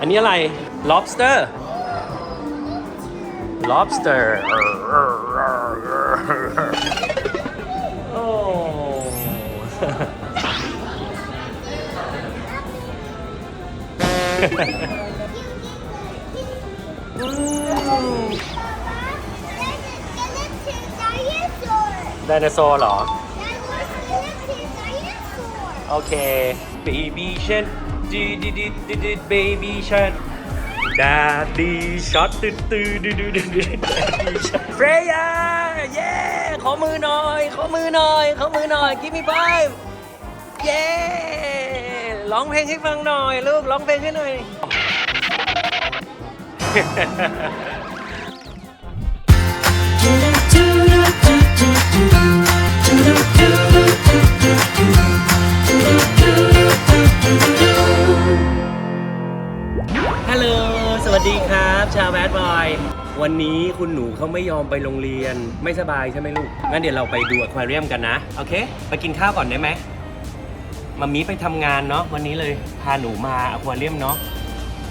อันนี้อะไร lobster lobster โอ้อืมไดโนเสาร์เหรอ โอเค baby shark ดีดีดีดีดี baby shark daddy shark ตื้อตื้อดื้อดื้อดื้อดื้อ daddy shark เฟรยาเย้ขอมือหน่อยขอมือหน่อยขอมือหน่อย give me five เย้ร้องเพลงให้ฟังหน่อยลูกร้องเพลงให้หน่อย ฮัลโหล สวัสดีครับ ชาวแบดบอย วันนี้คุณหนูเขาไม่ยอมไปโรงเรียน ไม่สบายใช่ไหมลูก งั้นเดี๋ยวเราไปดูอควาเรียมกันนะ โอเค ไปกินข้าวก่อนได้ไหมมามีไปทำงานเนาะ วันนี้เลยพาหนูมาอควาเรียมเนาะ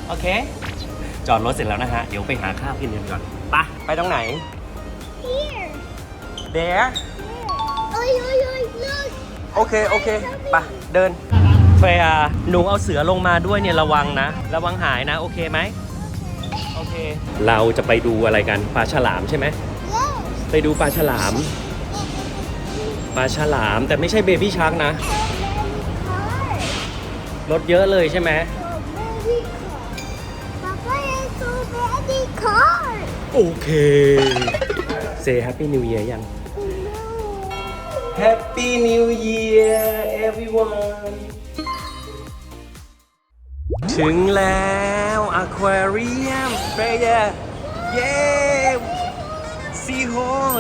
โอเค จอดรถเสร็จแล้วนะฮะ เดี๋ยวไปหาข้าวกินกันก่อนไปะไปตรงไหน there โอเค โอเค ไปะเดิน เฟียหนูเอาเสือลงมาด้วยเนี่ยระวังนะ ระวังหายนะ โอเคไหมโอเค เราจะไปดูอะไรกันปลาฉลามใช่ไหมไปดูปลาฉลามปลาฉลามแต่ไม่ใช่เบบี้ชาร์กนะรถเยอะเลยใช่ไหมโอเค Say Happy New Year ยัง Happy New Year everyone ถึงแล้วอควาเรียมเฟยเย้ซีโฮ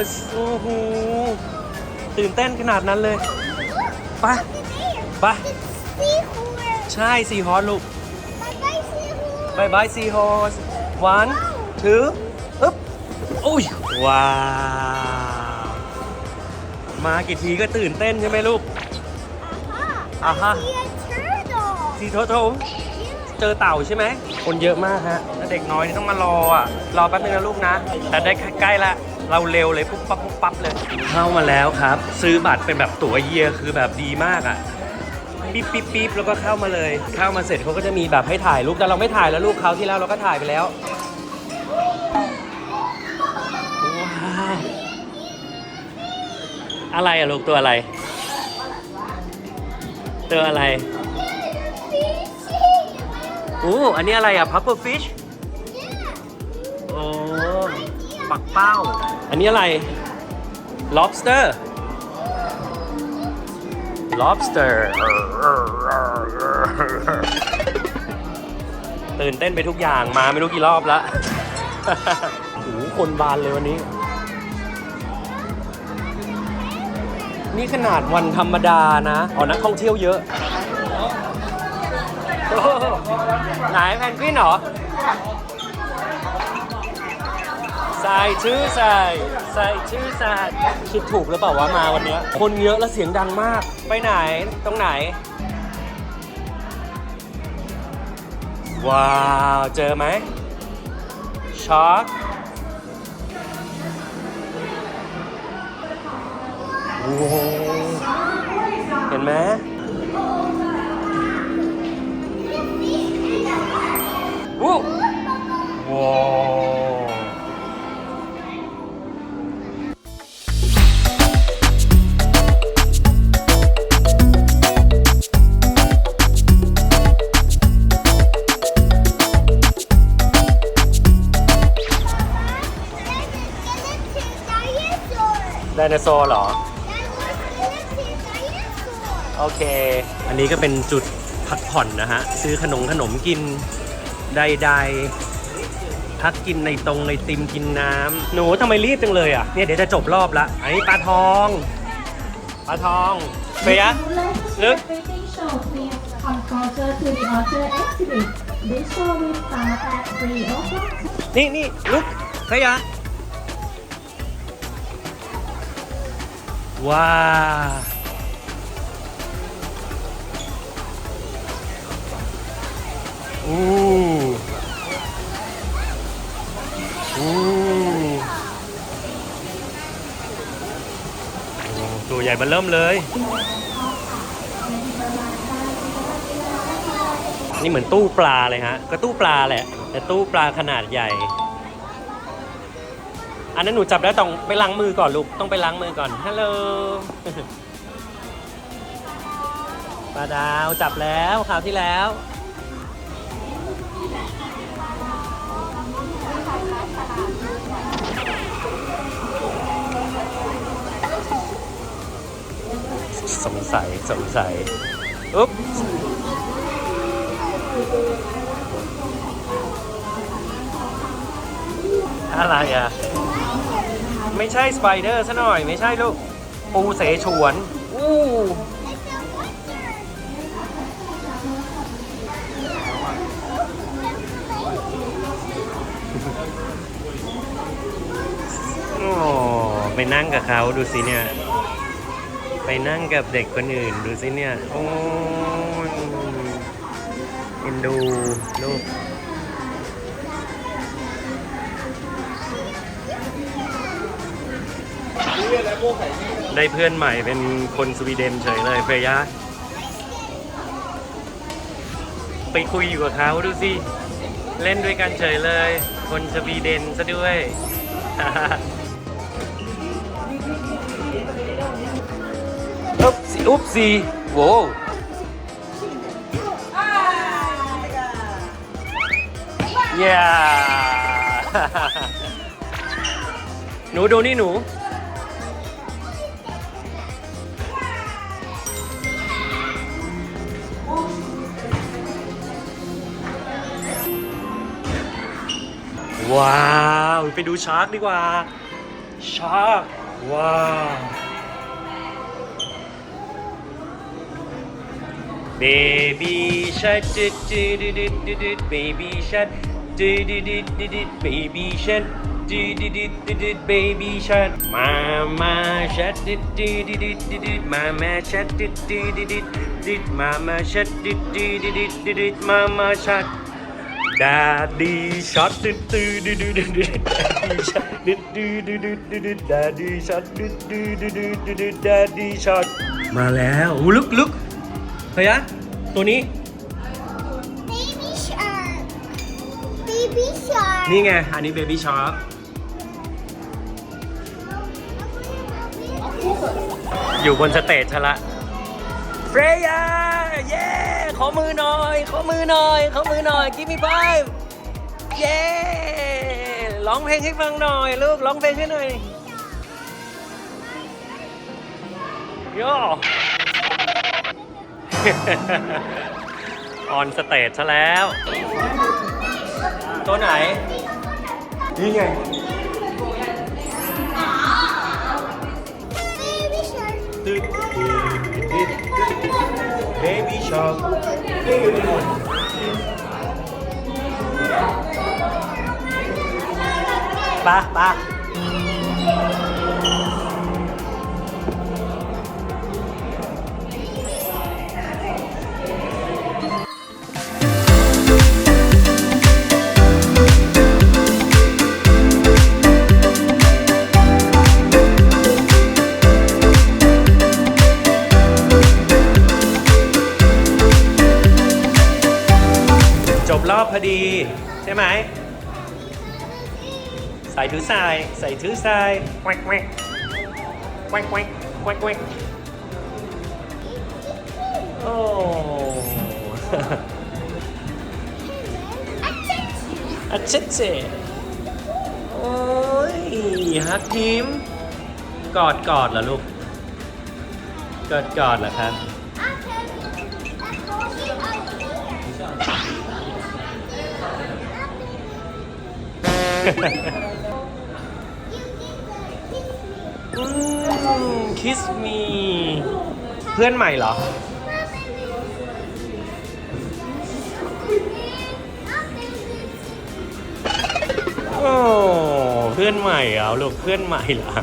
สโอ้โหตื่นเต้นขนาดนั้นเลยไปะปะใช่ซีฮอสลูกบายบายซีฮอส one two อึ๊บอุ้ยว้าว มากี่ทีก็ตื่นเต้นใช่ไหมลูกอ่าฮะทีโทโท เจอเต่าใช่ไหม คนเยอะมากฮะแล้วเด็กน้อยนี่ต้องมารออะ รอแป๊บนึงนะลูกนะ แต่ได้ใกล้ๆละเราเร็วเลยปุ๊บปั๊บปุ๊บปั๊บเลยเข้ามาแล้วครับ ซื้อบัตรเป็นแบบตั๋วเยียร์คือแบบดีมากอะปิ๊บปิ๊บปิ๊บแล้วก็เข้ามาเลย เข้ามาเสร็จเขาก็จะมีแบบให้ถ่ายรูปแต่เราไม่ถ่ายแล้วลูกเขาวที่แล้วเราก็ถ่ายไปแล้วว้าวอะไรอะลูกตัวอะไร ตัวอะไร โอ้อันนี้อะไรอะ puffer fish โอ้ปักเป้า อันนี้อะไร lobster lobster ตื่นเต้นไปทุกอย่างมาไม่รู้กี่รอบแล้วโอ้โหคนบานเลยวันนี้ นี่ขนาดวันธรรมดานะอ๋อนักท่องเที่ยวเยอะโอ้โห ไหนแพนกวินเหรอใส่ชื่อใส่ใส่ชื่อใส่คิดถูกหรือเปล่าวะมาวันเนี้ยคนเยอะและเสียงดังมาก ไปไหนตรงไหน ว้าว เจอไหมช็อกเห็นไหม วู้ว้าวไดโนเสาร์เหรอ โอเค อันนี้ก็เป็นจุดพักผ่อนนะฮะ ซื้อขนมขนมกิน ใดๆ พักกินในตรงในติมกินน้ำหนูทำไมรีบจังเลยอะ เนี่ยเดี๋ยวจะจบรอบละ อันนี้ปลาทอง ปลาทองเฟียะ Look. Celebrating show, please come closer to the altar exhibit. This show will start at 3 o'clock. นี่นี่ลุกเฟียะว้าอู้ ตัวใหญ่มาเริ่มเลย นี่เหมือนตู้ปลาเลยฮะ ก็ตู้ปลาแหละ แต่ตู้ปลาขนาดใหญ่ อันนั้นหนูจับได้ต้องไปล้างมือก่อนลูก ต้องไปล้างมือก่อน ฮัลโหล ปลาดาวจับแล้วคราวที่แล้ว สงสัยสงสัยอุ๊บอะไรอะ ไม่ใช่สไปเดอร์ซะหน่อย ไม่ใช่ลูก ปูเสฉวน อู้โอ้ไปนั่งกับเขาดูสิเนี่ย ไปนั่งกับเด็กคนอื่นดูสิเนี่ย โอ้ยเอ็นดูลูกได้เพื่อนใหม่เป็นคนสวีเดนเฉยเลยเฟรยะไปคุยอยู่กับเขาดูสิ เล่นด้วยกันเฉยเลย คนสวีเดนซะด้วย อุ๊บสิอุ๊บสิโว้วเย้หนูดูนี่หนูว้าว ไปดูชาร์กดีกว่า ชาร์กว้าว Baby shark, do do do do do do, baby shark, do do do do do, baby shark, do do do do do, baby shark. Mama shark, do do do do do do, mama shark, do do do do do, mama shark, do do do do do do, mama shark. Daddy shark, do do do do do do, daddy shark, do do do do do do, daddy shark, do do do do do daddy shark. มาแล้วลุกลุก เฮ้ยอะตัวนี้ Baby shark. Baby shark. นี่ไง อันนี้เบบี้ชาร์กอยู่บนสเตจชะละเฟรยาเย้ขอมือหน่อย ขอมือหน่อย ขอมือหน่อย กิมมี่ไฟเย้ร้องเพลงให้ฟังหน่อย ลูก ร้องเพลงให้หน่อยโย่ ออนสเตจซะแล้ว ตัวไหน นี่ไง Baby shark. ตึ๊ดตึ๊ดตึ๊ดเบบี้ช็อปปะปะ ช่ไหมใส่ถือทรายใส่ถือทรายแควกแควกแควกแควกแควกแควกโอ้อาเช็ดเจโอ้ยฮักทีมกอดกอดเหรอลูกกอดกอดเหรอครับ คิสมี เพื่อนใหม่เหรอ โอ้ เพื่อนใหม่เหรอลูกเพื่อนใหม่เหรอ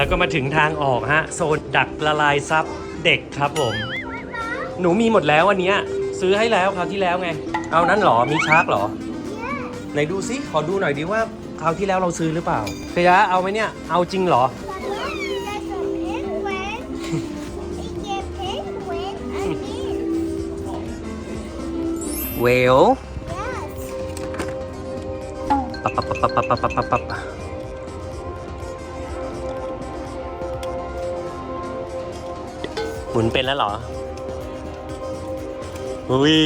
แล้วก็มาถึงทางออกฮะ โซนดักละลายซับเด็กครับผม หนูมีหมดแล้ววันเนี้ยซื้อให้แล้วคราวที่แล้วไง เอานั้นเหรอ มีชาร์กเหรอ Yes. ไหนดูซิ ขอดูหน่อยดิว่าคราวที่แล้วเราซื้อหรือเปล่าเฟียเอาไหมเนี่ย เอาจริงเหรอ But then there's a penguin. It's a penguin again. เหมุนเป็นแล้วเหรออุ้ย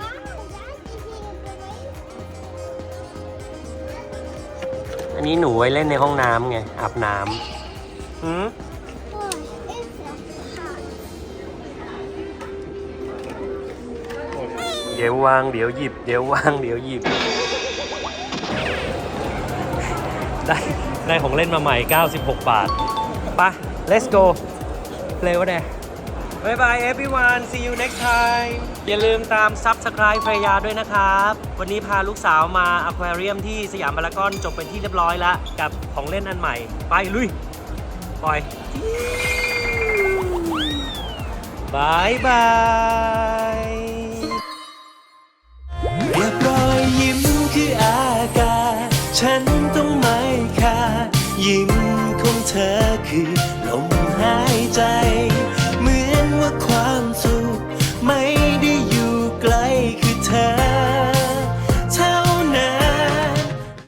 Wow, that's eating great. อันนี้หนูไว้เล่นในห้องน้ำไงอาบน้ำหืม Gosh, it's so hot. เดี๋ยววางเดี๋ยวหยิบ เดี๋ยววางเดี๋ยวหยิบ ได้ได้ของเล่นมาใหม่ 96 บาทไปะ let's go เร็วเด้บายบาย everyone see you next time อย่าลืมตาม subscribe เฟรยาด้วยนะครับ วันนี้พาลูกสาวมาอควาเรียมที่สยามพารากอนจบเป็นที่เรียบร้อยแล้ว กับของเล่นอันใหม่ ไปลุย ปล่อยบายบายเก็บรอยยิ้มคืออากาศ ฉันต้องไม่ขาดยิ้มของเธอคือลม ใจ